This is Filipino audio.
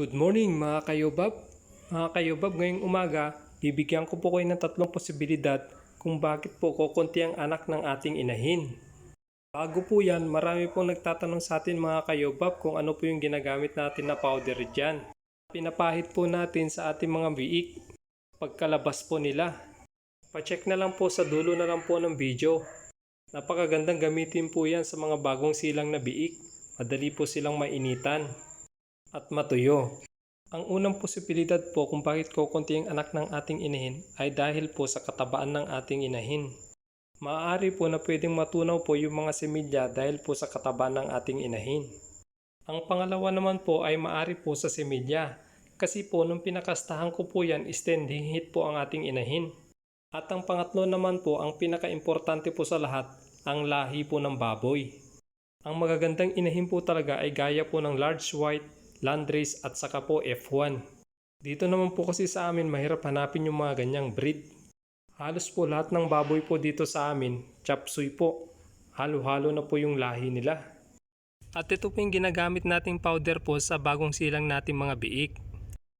Good morning mga kayobab. Mga kayobab, ngayong umaga, bibigyan ko po kayo ng tatlong posibilidad kung bakit po kukunti ang anak ng ating inahin. Bago po yan, marami pong nagtatanong sa atin mga kayobab kung ano po yung ginagamit natin na powder dyan. Pinapahid po natin sa ating mga biik pagkalabas po nila. Pacheck na lang po sa dulo na lang po ng video. Napakagandang gamitin po yan sa mga bagong silang na biik. Madali po silang mainitan at matuyo. Ang unang posibilidad po kung bakit kukunti ang anak ng ating inahin ay dahil po sa katabaan ng ating inahin. Maaari po na pwedeng matunaw po yung mga semilya dahil po sa katabaan ng ating inahin. Ang pangalawa naman po ay maaari po sa semilya kasi po nung pinakastahan ko po yan standing heat po ang ating inahin. At ang pangatlo naman po ang pinakaimportante po sa lahat ang lahi po ng baboy. Ang magagandang inahin po talaga ay gaya po ng large white, landrace at saka po F1. Dito naman po kasi sa amin mahirap hanapin yung mga ganyang breed. Halos po lahat ng baboy po dito sa amin, chapsuy po. Halo-halo na po yung lahi nila. At ito po yung ginagamit nating powder po sa bagong silang nating mga biik.